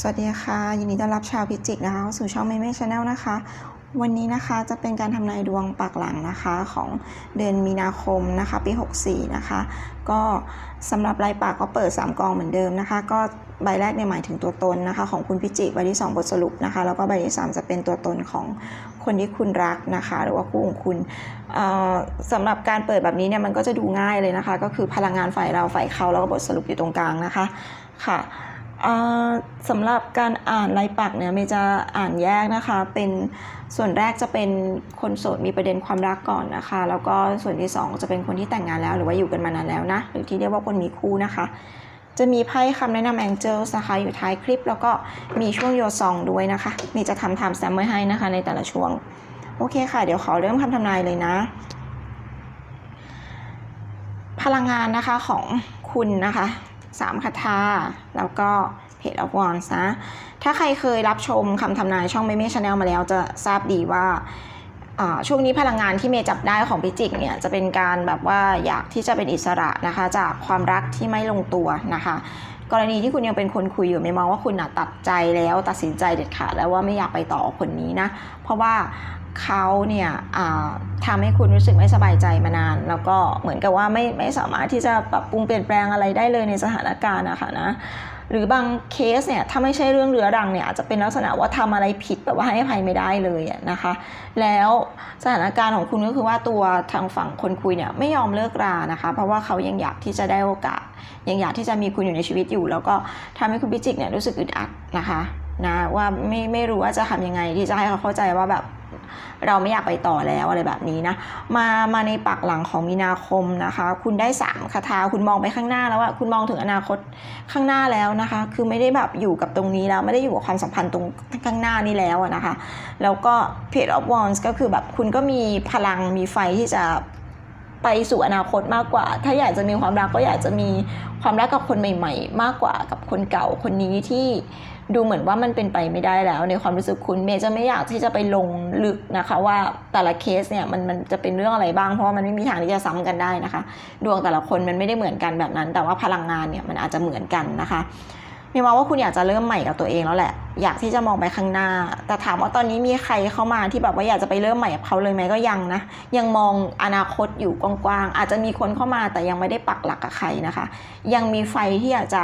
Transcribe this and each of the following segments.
สวัสดีค่ะ ยินดีต้อนรับชาวพิจิกนะคะเข้าสู่ช่องเมเม่ชาแนลนะคะ วันนี้นะคะจะเป็นการทำนายดวงปักหลังนะคะของเดือนมีนาคมนะคะ ปี 64 นะคะ ก็สำหรับรายปากก็เปิด 3 กองเหมือนเดิมนะคะ ก็ใบแรกในยหมายถึงตัวตนนะคะ ของคุณพิจิใบที่ 2 บทสรุปนะคะ แล้วก็ใบที่ 3 จะเป็นตัวตนของคนที่คุณรักนะคะ หรือว่าคู่ของคุณเอ่อสำหรับการเปิดแบบนี้เนี่ยมันก็จะดูง่ายเลยนะคะ ก็คือพลังงานฝ่ายเราฝ่ายเขาแล้วก็บทสรุปอยู่ตรงกลางนะคะค่ะ สำหรับการอ่านลายปักเนี่ยเมย์จะอ่านแยกนะคะ เป็นส่วนแรกจะเป็นคนโสดมีประเด็นความรักก่อนนะคะ แล้วก็ส่วนที่สองจะเป็นคนที่แต่งงานแล้ว หรือว่าอยู่กันมานานแล้วนะหรือที่เรียกว่าคนมีคู่นะคะ จะมีไพ่คำแนะนำแองเจิลนะคะ อยู่ท้ายคลิป แล้วก็มีช่วงโยซองด้วยนะคะเมย์จะทำไทม์แตมป์ไว้ให้นะคะ ในแต่ละช่วง โอเคค่ะ เดี๋ยวขอเริ่มคำทำนายเลยนะ พลังงานนะคะของคุณนะคะ สามคาถาแล้วก็เพจอ f วอนนะ ถ้าใครเคยรับชมคำทำนายช่องเมเม่ชาแนลมาแล้วจะทราบดีว่าช่วงนี้พลังงานที่เมย์จับได้ของพิจิกเนี่ยจะเป็นการแบบว่าอยากที่จะเป็นอิสระนะคะจากความรักที่ไม่ลงตัวนะคะ กรณีที่คุณยังเป็นคนคุยอยู่เมย์มองว่าคุณนะตัดใจแล้วตัดสินใจเด็ดขาดแล้วว่าไม่อยากไปต่อคนนี้นะเพราะว่า เขาเนี่ยทำให้คุณรู้สึกไม่สบายใจมานาน แล้วก็เหมือนกับว่าไม่ไม่สามารถที่จะปรับปรุงเปลี่ยนแปลงอะไรได้เลยในสถานการณ์นะคะนะหรือบางเคสเนี่ยถ้าไม่ใช่เรื่องเรื้อรังเนี่ยอาจจะเป็นลักษณะว่าทำอะไรผิดแบบว่าให้อภัยไม่ได้เลยนะคะ แล้วสถานการณ์ของคุณก็คือว่าตัวทางฝั่งคนคุยเนี่ยไม่ยอมเลิกรานะคะ เพราะว่าเขายังอยากที่จะได้โอกาส ยังอยากที่จะมีคุณอยู่ในชีวิตอยู่ แล้วก็ทำให้คุณพิจิกเนี่ยรู้สึกอึดอัดนะคะนะว่าไม่ไม่รู้ว่าจะทำยังไงที่จะให้เขาเข้าใจว่าแบบ เราไม่อยากไปต่อแล้วอะไรแบบนี้นะมามาในปักหลังของมีนาคมนะคะ คุณได้สามคาถาคุณมองไปข้างหน้าแล้วอะคุณมองถึงอนาคตข้างหน้าแล้วนะคะ คือไม่ได้แบบอยู่กับตรงนี้แล้วไม่ได้อยู่กับความสัมพันธ์ตรงข้างหน้านี้แล้วนะคะ แล้วก็ Page of Wands ก็คือแบบคุณก็มีพลังมีไฟที่จะ ไปสู่อนาคตมากกว่า ถ้าอยากจะมีความรักก็อยากจะมีความรักกับคนใหม่ ๆ มากกว่ากับคนเก่าคนนี้ที่ดูเหมือนว่ามันเป็นไปไม่ได้แล้ว ในความรู้สึกคุณเมย์จะไม่อยากที่จะไปลงลึกนะคะ ว่าแต่ละเคสเนี่ยมันมันจะเป็นเรื่องอะไรบ้างเพราะว่ามันไม่มีทางที่จะซ้ำกันได้นะคะ ดวงแต่ละคนมันไม่ได้เหมือนกันแบบนั้น แต่ว่าพลังงานเนี่ยมันอาจจะเหมือนกันนะคะ มีมองว่าคุณอยากจะเริ่มใหม่กับตัวเองแล้วแหละ อยากที่จะมองไปข้างหน้า แต่ถามว่าตอนนี้มีใครเข้ามาที่แบบว่าอยากจะไปเริ่มใหม่กับเขาเลยไหมก็ยังนะ ยังมองอนาคตอยู่กว้างๆอาจจะมีคนเข้ามาแต่ยังไม่ได้ปักหลักกับใครนะคะ ยังมีไฟที่อยากจะ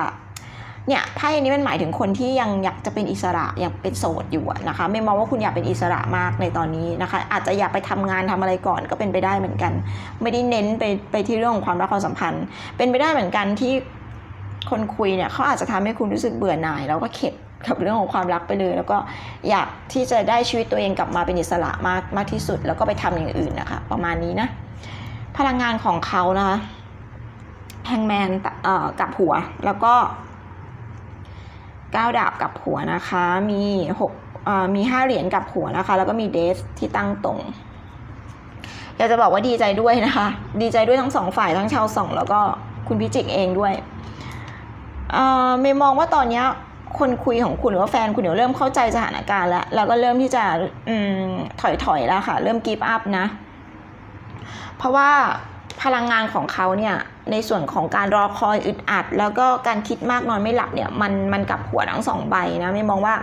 เนี่ยไพ่นี้มันหมายถึงคนที่ยังอยากจะเป็นอิสระอยากเป็นโสดอยู่นะคะ ไม่มองว่าคุณอยากเป็นอิสระมากในตอนนี้นะคะ อาจจะอยากไปทำงานทำอะไรก่อนก็เป็นไปได้เหมือนกัน ไม่ได้เน้นไปไปที่เรื่องของความรักความสัมพันธ์ เป็นไปได้เหมือนกันที่ คนคุยเนี่ยเขาอาจจะทำให้คุณรู้สึกเบื่อหน่าย แล้วก็เข็ดกับเรื่องของความรักไปเลย แล้วก็อยากที่จะได้ชีวิตตัวเองกลับมาเป็นอิสระมากมากที่สุด แล้วก็ไปทำอย่างอื่นนะคะ ประมาณนี้นะพลังงานของเขานะคะแฮงแมนกับหัวแล้วก็ก้าวดาบกับหัวนะคะมีหกมีห้าเหรียญกับหัวนะคะ แล้วก็มีเดสที่ตั้งตรงอยากจะบอกว่าดีใจด้วยนะคะ ดีใจด้วยทั้งสองฝ่ายทั้งชาวสองแล้วก็คุณพิจิกเองด้วย เอ่มย์มองว่าตอนนี้คนคุยของคุณหรือว่าแฟนคุณเดี๋ยวเริ่มเข้าใจสถานการณ์แล้ว แล้วก็เริ่มที่จะอถอยถอยๆแล้วค่ะ เริ่มกีบอัพนะ เพราะว่าพลังงานของเขาเนี่ย ในส่วนของการรอคอยอึดอัด แล้วก็การคิดมากนอนไม่หลับเนี่ย มันมันกลับหัวทั้งสองใบนะไม่มองว่า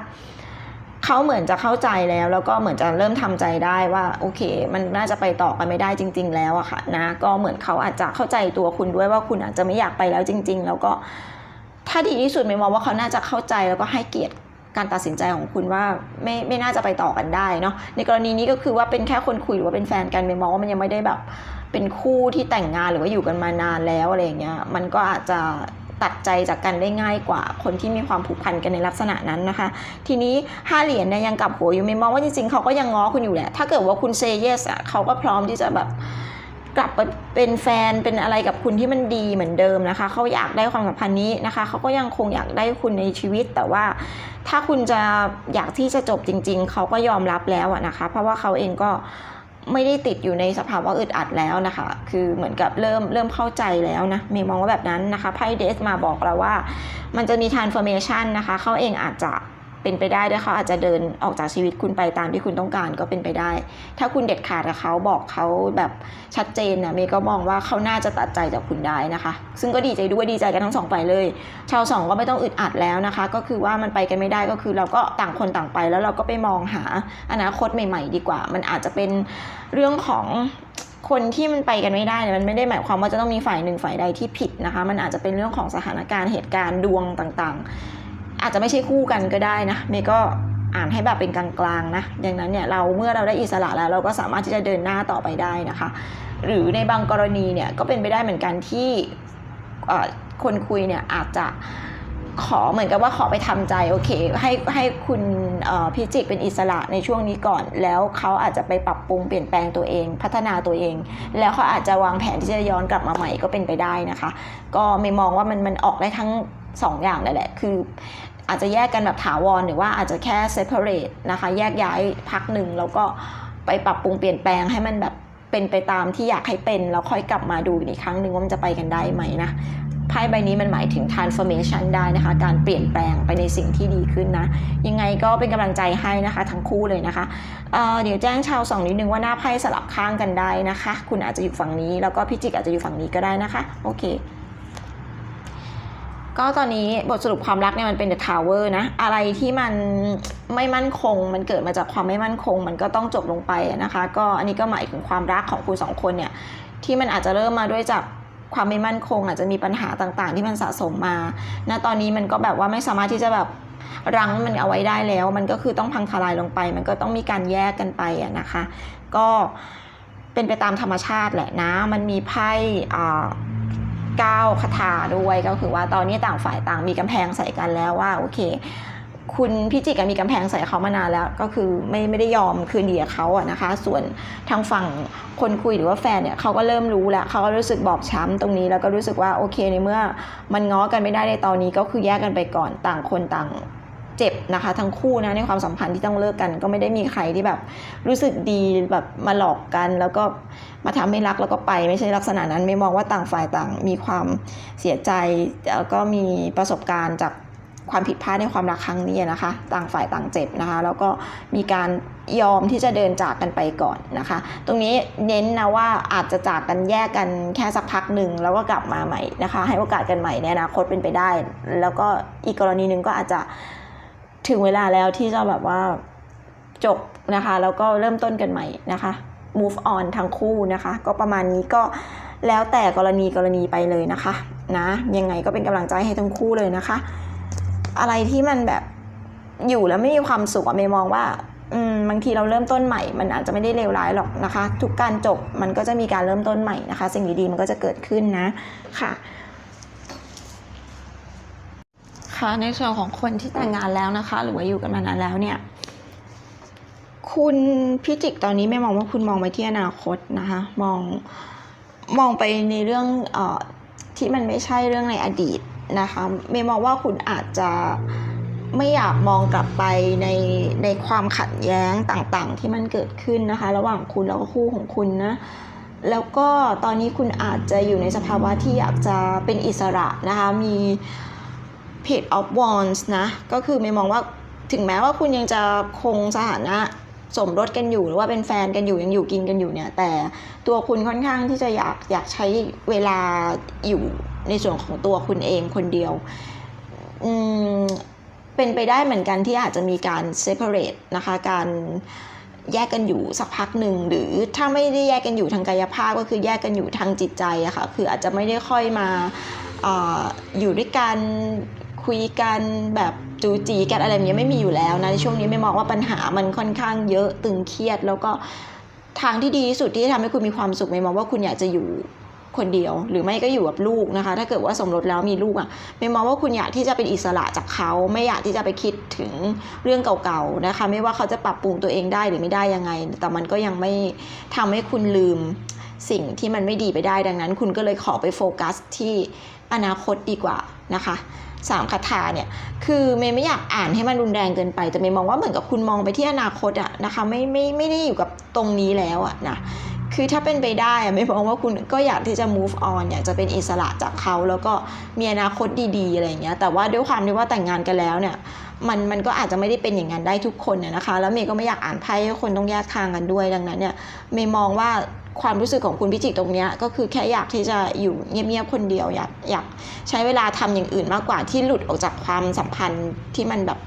เขาเหมือนจะเข้าใจแล้ว แล้วก็เหมือนจะเริ่มทำใจได้ว่า โอเค มันน่าจะไปต่อกันไม่ได้จริง ๆ แล้วอะค่ะนะ ก็เหมือนเขาอาจจะเข้าใจตัวคุณด้วยว่าคุณอาจจะไม่อยากไปแล้วจริง ๆ แล้วก็ ถ้าดีที่สุดไม่มองว่าเขาน่าจะเข้าใจแล้วก็ให้เกียรติการตัดสินใจของคุณว่าไม่ไม่น่าจะไปต่อกันได้เนาะในกรณีนี้ก็คือว่าเป็นแค่คนคุยหรือว่าเป็นแฟนกันไม่มองว่ามันยังไม่ได้แบบ เป็นคู่ที่แต่งงานหรือว่าอยู่กันมานานแล้วอะไรอย่างเงี้ยมันก็อาจจะตัดใจจากกันได้ง่ายกว่าคนที่มีความผูกพันกันในลักษณะนั้นนะคะ ทีนี้ห้าเหรียญเนี่ยยังกลับหัวอยู่ไม่มองว่าจริงๆเขาก็ยังง้อคุณอยู่แหละถ้าเกิดว่าคุณเซเยสอะเขาก็พร้อมที่จะแบบ กลับไปเป็นแฟนเป็นอะไรกับคุณที่มันดีเหมือนเดิมนะคะ เขาอยากได้ความสัมพันธ์นี้นะคะ เขาก็ยังคงอยากได้คุณในชีวิต แต่ว่าถ้าคุณจะอยากที่จะจบจริง ๆ เขาก็ยอมรับแล้วนะคะ เพราะว่าเขาเองก็ไม่ได้ติดอยู่ในสภาวะอึดอัดแล้วนะคะ คือเหมือนกับเริ่มเริ่มเข้าใจแล้วนะ เมย์มองว่าแบบนั้นนะคะ ไพ่เดสมาบอกเราว่า มันจะมี transformation นะคะ เขาเองอาจจะ เป็นไปได้ด้วยเขาอาจจะเดินออกจากชีวิตคุณไปตามที่คุณต้องการก็เป็นไปได้ ถ้าคุณเด็ดขาดกับเขาบอกเขาแบบชัดเจนนี่ยเมย์ก็มองว่าเขาน่าจะตัดใจจากคุณได้นะคะ ซึ่งก็ดีใจด้วยดีใจกันทั้งสองฝ่ายเลย ชาวสองก็ไม่ต้องอึดอัดแล้วนะคะ ก็คือว่ามันไปกันไม่ได้ก็คือเราก็ต่างคนต่างไปแล้วเราก็ไปมองหาอนาคตใหม่ ๆ ดีกว่า มันอาจจะเป็นเรื่องของคนที่มันไปกันไม่ได้เนี่ยมันไม่ได้หมายความว่าจะต้องมีฝ่ายหนึ่งฝ่ายใดที่ผิดนะคะ มันอาจจะเป็นเรื่องของสถานการณ์เหตุการณ์ดวงต่างๆ อาจจะไม่ใช่คู่กันก็ได้นะเมย์ก็อ่านให้แบบเป็นกลางๆนะดังนั้นเนี่ยเราเมื่อเราได้อิสระแล้ว เราก็สามารถที่จะเดินหน้าต่อไปได้นะคะ หรือในบางกรณีเนี่ยก็เป็นไปได้เหมือนกันที่คนคุยเนี่ยอาจจะขอเหมือนกับว่าขอไปทำใจโอเค ให้ให้คุณเอ่อพิจิกเป็นอิสระในช่วงนี้ก่อน แล้วเขาอาจจะไปปรับปรุงเปลี่ยนแปลงตัวเอง พัฒนาตัวเอง แล้วเขาอาจจะวางแผนที่จะย้อนกลับมาใหม่ก็เป็นไปได้นะคะ ก็ไม่มองว่ามันมันออกได้ทั้งสองอย่างเลยแหละ คือ อาจจะแยกกันแบบถาวรหรือว่าอาจจะแค่ separate นะคะ แยกย้ายพักหนึ่งแล้วก็ไปปรับปรุงเปลี่ยนแปลงให้มันแบบเป็นไปตามที่อยากให้เป็น แล้วค่อยกลับมาดูอีกครั้งหนึ่งว่ามันจะไปกันได้ไหมนะไพ่ใบนี้มันหมายถึง transformation ได้นะคะ การเปลี่ยนแปลงไปในสิ่งที่ดีขึ้นนะ ยังไงก็เป็นกำลังใจให้นะคะ ทั้งคู่เลยนะคะเเดี๋ยวแจ้งชาวสองนิดนึงว่าหน้าไพ่สลับข้างกันได้นะคะ คุณอาจจะอยู่ฝั่งนี้แล้วก็พี่จิกอาจจะอยู่ฝั่งนี้ก็ได้นะคะ โอเค ก็ตอนนี้บทสรุปความรักเนี่ยมันเป็น The Tower นะ อะไรที่มันไม่มั่นคง มันเกิดมาจากความไม่มั่นคง มันก็ต้องจบลงไปนะคะ ก็อันนี้ก็หมายถึงความรักของคุณสองคนเนี่ยที่มันอาจจะเริ่มมาด้วยจากความไม่มั่นคง อาจจะมีปัญหาต่างๆ ที่มันสะสมมาณตอนนี้มันก็แบบว่าไม่สามารถที่จะแบบรั้งมันเอาไว้ได้แล้ว มันก็คือต้องพังทลายลงไป มันก็ต้องมีการแยกกันไปนะคะ ก็เป็นไปตามธรรมชาติแหละนะ มันมีไพ่ ก้าวคาถาด้วยก็คือว่าตอนนี้ต่างฝ่ายต่างมีกำแพงใส่กันแล้วว่าโอเค คุณพิจิกมีกำแพงใส่เขามานานแล้วก็คือไม่ไม่ได้ยอมคืนดีกับเขาอะนะคะ ส่วนทางฝั่งคนคุยหรือว่าแฟนเนี่ยเขาก็เริ่มรู้แล้วเขาก็รู้สึกบอบช้ำตรงนี้แล้วก็รู้สึกว่าโอเคในเมื่อมันง้อกันไม่ได้ในตอนนี้ก็คือแยกกันไปก่อนต่างคนต่าง เจ็บนะคะ ทั้งคู่นะในความสัมพันธ์ที่ต้องเลิกกัน ก็ไม่ได้มีใครที่แบบรู้สึกดีแบบมาหลอกกัน แล้วก็มาทำให้รักแล้วก็ไป ไม่ใช่ลักษณะนั้นไม่มองว่าต่างฝ่ายต่างมีความเสียใจแล้วก็มีประสบการณ์จากความผิดพลาดในความรักครั้งนี้นะคะ ต่างฝ่ายต่างเจ็บนะคะ แล้วก็มีการยอมที่จะเดินจากกันไปก่อนนะคะ ตรงนี้เน้นนะว่าอาจจะจากกันแยกกันแค่สักพักหนึ่งแล้วก็กลับมาใหม่นะคะ ให้โอกาสกันใหม่ในอนาคตเป็นไปได้ แล้วก็อีกกรณีหนึ่งก็อาจจะ ถึงเวลาแล้วที่จะแบบว่าจบนะคะ แล้วก็เริ่มต้นกันใหม่นะคะ move on ทั้งคู่นะคะ ก็ประมาณนี้ก็แล้วแต่กรณีกรณีไปเลยนะคะนะยังไงก็เป็นกำลังใจให้ทั้งคู่เลยนะคะ อะไรที่มันแบบอยู่แล้วไม่มีความสุขอะเมย์มองว่าบางทีเราเริ่มต้นใหม่ มันอาจจะไม่ได้เลวร้ายหรอกนะคะ ทุกการจบมันก็จะมีการเริ่มต้นใหม่นะคะ สิ่งดีๆมันก็จะเกิดขึ้นนะค่ะ ค่ะในส่วนของคนที่แต่งงานแล้วนะคะ หรือว่าอยู่กันมานานแล้วเนี่ย คุณพิจิกตอนนี้ไม่มองว่าคุณมองไปที่อนาคตนะคะ มองมองไปในเรื่องเออที่มันไม่ใช่เรื่องในอดีตนะคะเมย์มองว่าคุณอาจจะไม่อยากมองกลับไปในในความขัดแย้งต่างๆ ที่มันเกิดขึ้นนะคะ ระหว่างคุณแล้วก็คู่ของคุณนะแล้วก็ตอนนี้คุณอาจจะอยู่ในสภาวะที่อยากจะเป็นอิสระนะคะมี Page of Wands นะ ก็คือไม่มองว่าถึงแม้ว่าคุณยังจะคงสถานะสมรสกันอยู่หรือว่าเป็นแฟนกันอยู่ยังอยู่กินกันอยู่เนี่ย แต่ตัวคุณค่อนข้างที่จะอยากอยากใช้เวลาอยู่ในส่วนของตัวคุณเองคนเดียวอืมเป็นไปได้เหมือนกันที่อาจจะมีการ separate นะคะการแยกกันอยู่สักพักหนึ่งหรือถ้าไม่ได้แยกกันอยู่ทางกายภาพก็คือแยกกันอยู่ทางจิตใจอะค่ะคืออาจจะไม่ได้ค่อยมาออยู่ด้วยกัน คุยกันแบบจูจีกันอะไรแบบนี้ไม่มีอยู่แล้วนะในช่วงนี้ไม่มองว่าปัญหามันค่อนข้างเยอะตึงเครียด แล้วก็ทางที่ดีที่สุดที่จะทำให้คุณมีความสุขไม่มองว่าคุณอยากจะอยู่คนเดียว หรือไม่ก็อยู่กับลูกนะคะ ถ้าเกิดว่าสมรสแล้วมีลูกอะไม่มองว่าคุณอยากที่จะเป็นอิสระจากเขา ไม่อยากที่จะไปคิดถึงเรื่องเก่าๆนะคะ ไม่ว่าเขาจะปรับปรุงตัวเองได้หรือไม่ได้ยังไง แต่มันก็ยังไม่ทำให้คุณลืมสิ่งที่มันไม่ดีไปได้ดังนั้น คุณก็เลยขอไปโฟกัสที่อนาคตดีกว่านะคะ สามคาถาเนี่ยคือเมย์ไม่อยากอ่านให้มันรุนแรงเกินไป แต่เมย์มองว่าเหมือนกับคุณมองไปที่อนาคตอะนะคะไม่ไม่ไม่ได้อยู่กับตรงนี้แล้วอะนะคือถ้าเป็นไปได้อะไม่มองว่าคุณก็อยากที่จะ move on อยากจะเป็นอิสระจากเขา แล้วก็มีอนาคตดีๆอะไรเงี้ยแต่ว่าด้วยความที่ว่าแต่งงานกันแล้วเนี่ยมันมันก็อาจจะไม่ได้เป็นอย่างนั้นได้ทุกคนนนะคะ แล้วเมย์ก็ไม่อยากอ่านไพ่ให้คนต้องแยกทางกันด้วยดังนั้นเนี่ยเมย์มองว่า ความรู้สึกของคุณพิจิกตรงนี้ก็คือแค่อยากที่จะอยู่เงียบๆคนเดียวอยากอยากใช้เวลาทำอย่างอื่นมากกว่าที่หลุดออกจากความสัมพันธ์ที่มันแบบ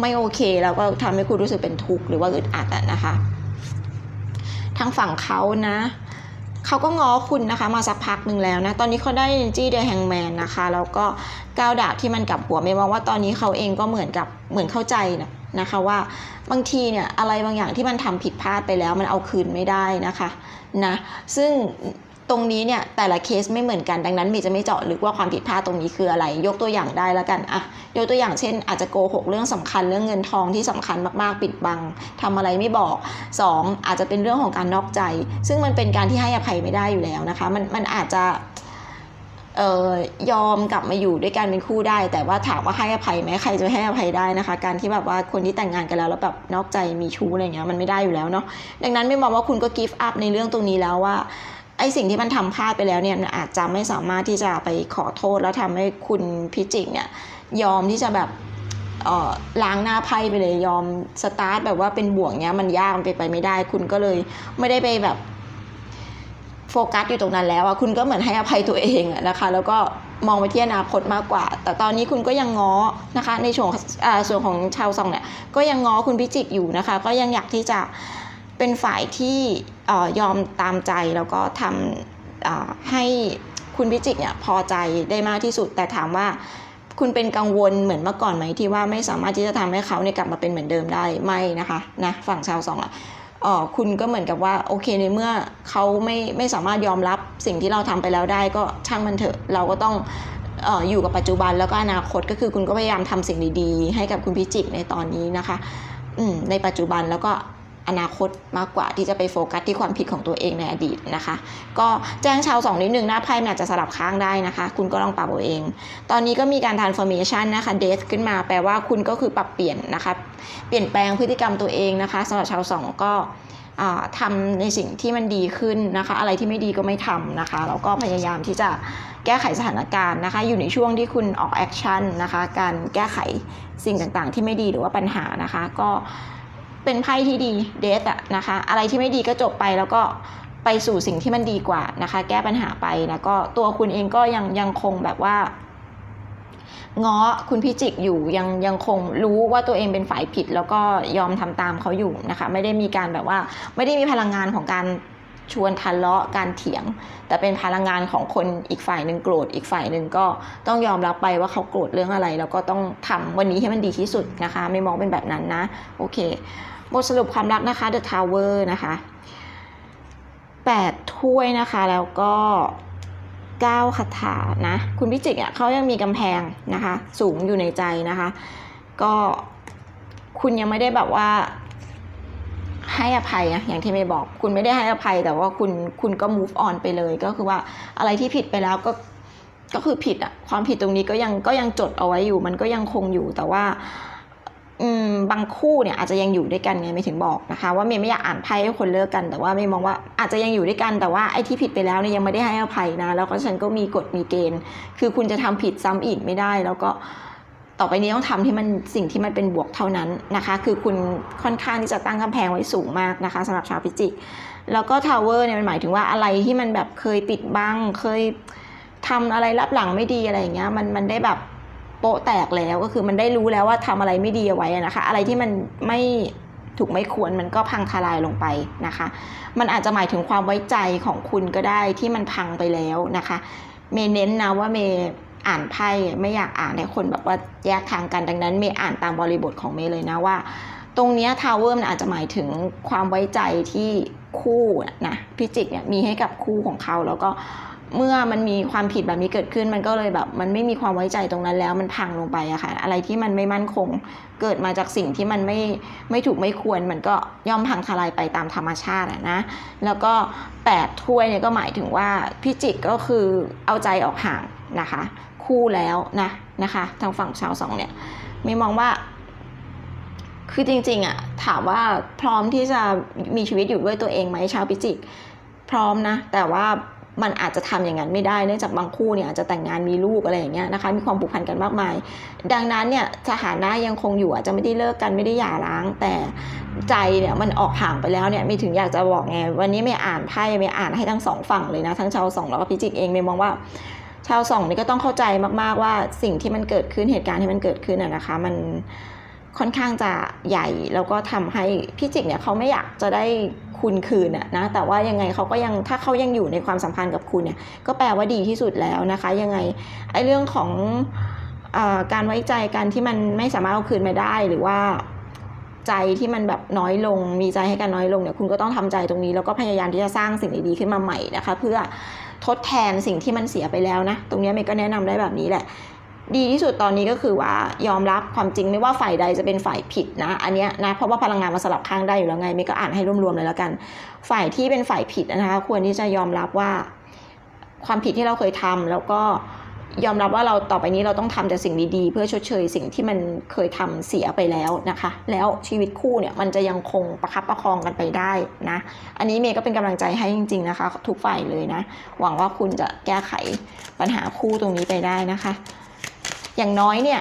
ไม่โอเค แล้วก็ทำให้คุณรู้สึกเป็นทุกข์หรือว่าอึดอัดอะนะคะ ทางฝั่งเขานะเขาก็ง้อคุณนะคะมาสักพักหนึ่งแล้วนะ ตอนนี้เขาได้ energy the hangman นะคะ แล้วก็ก้าวดาบที่มันกลับหัวไม่มองว่าตอนนี้เขาเองก็เหมือนกับเหมือนเข้าใจนะ นะคะว่าบางทีเนี่ยอะไรบางอย่างที่มันทำผิดพลาดไปแล้วมันเอาคืนไม่ได้นะคะนะซึ่งตรงนี้เนี่ยแต่ละเคสไม่เหมือนกันดังนั้นเมย์จะไม่เจาะลึกว่าความผิดพลาดตรงนี้คืออะไร ยกตัวอย่างได้แล้วกันอะยกตัวอย่างเช่น อาจจะโกหกเรื่องสำคัญเรื่องเงินทองที่สำคัญมากๆปิดบังทำอะไรไม่บอกสองอาจจะเป็นเรื่องของการนอกใจ ซึ่งมันเป็นการที่ให้อภัยไม่ได้อยู่แล้วนะคะ มันมันอาจจะ ยอมกลับมาอยู่ด้วยกันเป็นคู่ได้ แต่ว่าถามว่าให้อภัยไหมใครจะให้อภัยได้นะคะ การที่แบบว่าคนที่แต่งงานกันแล้วแล้วแบบนอกใจมีชู้อะไรเงี้ยมันไม่ได้อยู่แล้วเนาะดังนั้นไม่มองว่าคุณก็ give up ในเรื่องตรงนี้แล้วว่าไอสิ่งที่มันทำพลาดไปแล้วเนี่ยมันอาจจะไม่สามารถที่จะไปขอโทษแล้วทำให้คุณพิจิกเนี่ยยอมที่จะแบบออล้างหน้าไพ่ไปเลยยอมสตาร์ทแบบว่าเป็นบวกเนี้ยมันยากมันไปนไปไม่ได้ คุณก็เลยไม่ได้ไปแบบ โฟกัสอยู่ตรงนั้นแล้วอะคุณก็เหมือนให้อภัยตัวเองอะนะคะ แล้วก็มองไปที่อนาคตมากกว่า แต่ตอนนี้คุณก็ยังง้อนะคะ ในช่วงส่วนของชาวซองเนี่ยก็ยังง้อคุณพิจิกอยู่นะคะ ก็ยังอยากที่จะเป็นฝ่ายที่ยอมตามใจแล้วก็ทำให้คุณพิจิกเนี่ยพอใจได้มากที่สุด แต่ถามว่าคุณเป็นกังวลเหมือนเมื่อก่อนไหมที่ว่าไม่สามารถที่จะทำให้เขาเนี่ยกลับมาเป็นเหมือนเดิมได้ไม่นะคะนะฝั่งชาวสองอะ คุณก็เหมือนกับว่าโอเคในเมื่อเขาไม่ไม่สามารถยอมรับสิ่งที่เราทำไปแล้วได้ก็ช่างมันเถอะเราก็ต้องอออยู่กับปัจจุบันแล้วก็อนาคตก็คือคุณก็พยายามทำสิ่งดีๆ ให้กับคุณพิจิกในตอนนี้นะคะในปัจจุบันแล้วก็ อนาคตมากกว่าที่จะไปโฟกัสที่ความผิดของตัวเองในอดีตนะคะ ก็แจ้งชาวสองนิดหนึ่งหน้าไพ่มันอาจจะสลับข้างได้นะคะ คุณก็ลองปรับเอาเอง ตอนนี้ก็มีการ transformation นะคะ death ขึ้นมาแปลว่าคุณก็คือปรับเปลี่ยนนะคะเปลี่ยนแปลงพฤติกรรมตัวเองนะคะสำหรับชาวสองก็ทำในสิ่งที่มันดีขึ้นนะคะ อะไรที่ไม่ดีก็ไม่ทำนะคะแล้วก็พยายามที่จะแก้ไขสถานการณ์นะคะ อยู่ในช่วงที่คุณออกแอคชั่นนะคะ การแก้ไขสิ่งต่างๆ ที่ไม่ดีหรือว่าปัญหานะคะ ก็ เป็นไพ่ที่ดีเดทอะนะคะ อะไรที่ไม่ดีก็จบไปแล้วก็ไปสู่สิ่งที่มันดีกว่านะคะ แก้ปัญหาไปแล้วก็ตัวคุณเองก็ยังยังคงแบบว่าง้อคุณพิจิกอยู่ยังยังคงรู้ว่าตัวเองเป็นฝ่ายผิด แล้วก็ยอมทำตามเขาอยู่นะคะ ไม่ได้มีการแบบว่าไม่ได้มีพลังงานของการ ชวนทะเลาะการเถียง แต่เป็นพลังงานของคนอีกฝ่ายหนึ่งโกรธอีกฝ่ายหนึ่งก็ต้องยอมรับไปว่าเขาโกรธเรื่องอะไร แล้วก็ต้องทำวันนี้ให้มันดีที่สุดนะคะ ไม่มองเป็นแบบนั้นนะโอเคบทสรุปความรักนะคะ The Tower นะคะแปดถ้วยนะคะ แล้วก็ก้าคาถานะ คุณพิจิกอะเขายังมีกำแพงนะคะ สูงอยู่ในใจนะคะ ก็คุณยังไม่ได้แบบว่า ให้อภัยอะอย่างที่เมย์บอก คุณไม่ได้ให้อภัย แต่ว่าคุณคุณก็ move on ไปเลย ก็คือว่าอะไรที่ผิดไปแล้วก็ก็คือผิดอะความผิดตรงนี้ก็ยังก็ยังจดเอาไว้อยู่ มันก็ยังคงอยู่แต่ว่าอืมบางคู่เนี่ยอาจจะยังอยู่ด้วยกันไงไม่ถึงบอกนะคะ ว่าเมย์ไม่อยากอ่านไพ่ให้คนเลิกกัน แต่ว่าเมย์มองว่าอาจจะยังอยู่ด้วยกันแต่ว่าไอ้ที่ผิดไปแล้วเนี่ยยังไม่ได้ให้อภัยนะ แล้วก็ฉันก็มีกฎมีเกณฑ์ คือคุณจะทำผิดซ้ำอีกไม่ได้แล้วก็ ต่อไปนี้ต้องทำที่มันสิ่งที่มันเป็นบวกเท่านั้นนะคะ คือคุณค่อนข้างที่จะตั้งกำแพงไว้สูงมากนะคะสำหรับชาวพิจิก แล้วก็ทาวเวอร์เนี่ยมันหมายถึงว่าอะไรที่มันแบบเคยปิดบังเคยทำอะไรรับหลังไม่ดีอะไรอย่างเงี้ยมันมันได้แบบโปะแตกแล้วก็คือมันได้รู้แล้วว่าทำอะไรไม่ดีเอาไว้นะคะ อะไรที่มันไม่ถูกไม่ควรมันก็พังทลายลงไปนะคะ มันอาจจะหมายถึงความไว้ใจของคุณก็ได้ที่มันพังไปแล้วนะคะ เมเน้นนะว่าเม อ่านไพ่ไม่อยากอ่านให้คนแบบว่าแยกทางกันดังนั้นเมย์อ่านตามบริบทของเมย์เลยนะว่า ตรงเนี้ทาวเวอร์มันอาจจะหมายถึงความไว้ใจที่คู่นะพิจิกเนี่ยมีให้กับคู่ของเขาแล้วก็เมื่อมันมีความผิดแบบนี้เกิดขึ้นมันก็เลยแบบ มันไม่มีความไว้ใจตรงนั้นแล้วมันพังลงไปอะค่ะ อะไรที่มันไม่มั่นคงเกิดมาจากสิ่งที่มันไม่ไม่ถูกไม่ควรมันก็ย่อมพังทลายไปตามธรรมชาตินะ แล้วก็แปดถ้วยเนี่ยก็หมายถึงว่าพิจิกก็คือเอาใจออกห่างนะคะ คู่แล้วนะนะคะทางฝั่งชาวสองเนี่ยไม่มองว่า คือจริงๆอะถามว่าพร้อมที่จะมีชีวิตอยู่ด้วยตัวเองไหมชาวพิจิก พร้อมนะ แต่ว่ามันอาจจะทำอย่างนั้นไม่ได้เนื่องจากบางคู่เนี่ยอาจจะแต่งงานมีลูกอะไรอย่างเงี้ยนะคะมีความผูกพันกันมากมาย ดังนั้นเนี่ยสถานะยังคงอยู่อาจจะไม่ได้เลิกกันไม่ได้หย่าร้าง แต่ใจเนี่ยมันออกห่างไปแล้วเนี่ยไม่ถึงอยากจะบอกไงวันนี้ไม่อ่านไพ่ไม่อ่านให้ทั้งสองฝั่งเลยนะทั้งชาวสองแล้วก็พิจิกเองไม่มองว่า ชาวสองนี่ก็ต้องเข้าใจมากๆว่าสิ่งที่มันเกิดขึ้นเหตุการณ์ที่มันเกิดขึ้นอะนะคะ มันค่อนข้างจะใหญ่แล้วก็ทำให้พี่จิกเนี่ยเขาไม่อยากจะได้คุณคืนอะนะแต่ว่ายังไงเขาก็ยังถ้าเขายังอยู่ในความสัมพันธ์กับคุณเนี่ยก็แปลว่าดีที่สุดแล้วนะคะ ยังไงไอ้เรื่องของอการไว้ใจกันที่มันไม่สามารถเอาคืนมาได้หรือว่าใจที่มันแบบน้อยลง มีใจให้กันน้อยลงเนี่ยคุณก็ต้องทำใจตรงนี้ แล้วก็พยายามที่จะสร้างสิ่งดีๆขึ้นมาใหม่นะคะ เพื่อ ทดแทนสิ่งที่มันเสียไปแล้วนะ ตรงนี้เมย์ก็แนะนำได้แบบนี้แหละ ดีที่สุดตอนนี้ก็คือว่ายอมรับความจริงไม่ว่าฝ่ายใดจะเป็นฝ่ายผิดนะ อันเนี้ยนะเพราะว่าพลังงานมันสลับข้างได้อยู่แล้วไงเมย์ก็อ่านให้รวมๆเลยแล้วกัน ฝ่ายที่เป็นฝ่ายผิดนะคะ ควรที่จะยอมรับว่า ความผิดที่เราเคยทำแล้วก็ ยอมรับว่าเราต่อไปนี้เราต้องทำแต่สิ่งดีๆ เพื่อชดเชยสิ่งที่มันเคยทำเสียไปแล้วนะคะ แล้วชีวิตคู่เนี่ยมันจะยังคงประคับประคองกันไปได้นะ อันนี้เมย์ก็เป็นกำลังใจให้จริง ๆนะคะ ทุกฝ่ายเลยนะ หวังว่าคุณจะแก้ไขปัญหาคู่ตรงนี้ไปได้นะคะ อย่างน้อยเนี่ย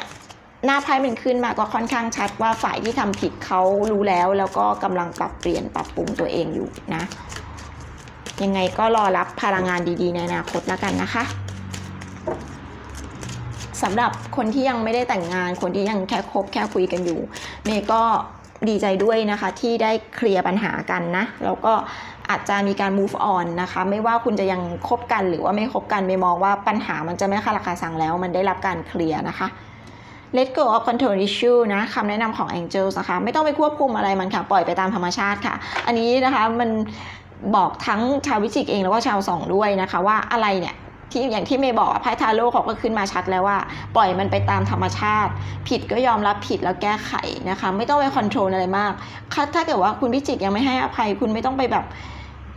หน้าไพ่มันขึ้นมาก็ค่อนข้างชัดว่าฝ่ายที่ทำผิดเขารู้แล้ว แล้วก็กำลังปรับเปลี่ยนปรับปรุงตัวเองอยู่นะ ยังไงก็รอรับพลังงานดีๆ ในอนาคตแล้วกันนะคะ สำหรับคนที่ยังไม่ได้แต่งงาน คนที่ยังแค่คบแค่คุยกันอยู่ เมย์ก็ดีใจด้วยนะคะที่ได้เคลียร์ปัญหากันนะ แล้วก็อาจจะมีการ move on นะคะ ไม่ว่าคุณจะยังคบกันหรือว่าไม่คบกันเมย์มองว่าปัญหามันจะไม่คาราคาซังแล้ว มันได้รับการเคลียร์นะคะ Let go of control issue นะคำแนะนำของ Angels นะคะ ไม่ต้องไปควบคุมอะไรมันค่ะ ปล่อยไปตามธรรมชาติค่ะ อันนี้นะคะมันบอกทั้งชาววิจิกเองแล้วก็ชาวสองด้วยนะคะ ว่าอะไรเนี่ย ที่อย่างที่เมย์บอกอะไพ่ทาโร่เขาก็ขึ้นมาชัดแล้วว่า ปล่อยมันไปตามธรรมชาติ ผิดก็ยอมรับผิดแล้วแก้ไขนะคะ ไม่ต้องไปคอนโทรลอะไรมากถ้าเกิดว่าคุณพิจิกยังไม่ให้อภัย คุณไม่ต้องไปแบบ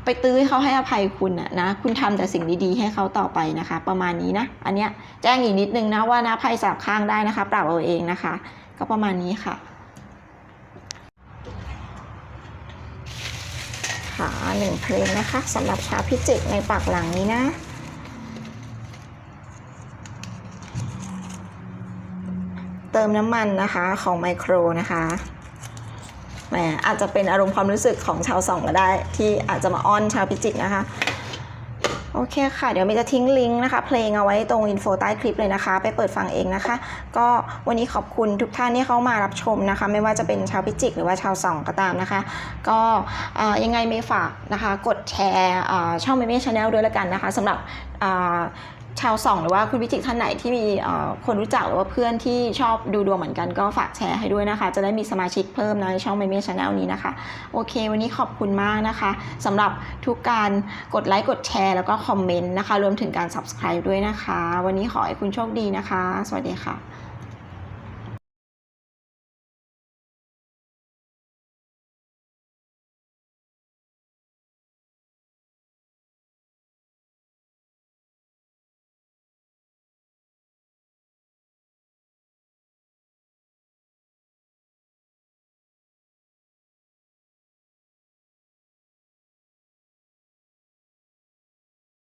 ไปตื้อให้เขาให้อภัยคุณอะนะ คุณทำแต่สิ่งดีๆ ให้เขาต่อไปนะคะ ประมาณนี้นะ อันเนี้ยแจ้งอีกนิดนึงนะว่านะไพ่สลับข้างได้นะคะ ปรับเอาเองนะคะ ก็ประมาณนี้ค่ะค่ะหนึ่งเพลงนะคะสำหรับชาวพิจิกในปากหลังนี้นะ เติมน้ำมันนะคะของไมโครนะคะแหมอาจจะเป็นอารมณ์ความรู้สึกของชาวสองก็ได้ ที่อาจจะมาอ้อนชาวพิจิกนะคะ โอเคค่ะ เดี๋ยวเมย์จะทิ้งลิงก์นะคะ เพลงเอาไว้ตรงอินโฟใต้คลิปเลยนะคะ ไปเปิดฟังเองนะคะ ก็วันนี้ขอบคุณทุกท่านที่เข้ามารับชมนะคะ ไม่ว่าจะเป็นชาวพิจิก หรือว่าชาวสองก็ตามนะคะ ก็ยังไงเมย์ฝากนะคะ กดแชร์ช่องเมย์เมย์ชาแนลด้วยละกันนะคะสำหรับ ชาวสองหรือว่าคุณวิจิตท่านไหนที่มีคนรู้จักหรือว่าเพื่อนที่ชอบดูดวงเหมือนกันก็ฝากแชร์ให้ด้วยนะคะ จะได้มีสมาชิกเพิ่มในช่องเมเม่ชาแนลนี้นะคะ โอเค วันนี้ขอบคุณมากนะคะสำหรับทุกการกดไลค์กดแชร์แล้วก็คอมเมนต์นะคะ รวมถึงการ subscribe ด้วยนะคะ วันนี้ขอให้คุณโชคดีนะคะ สวัสดีค่ะ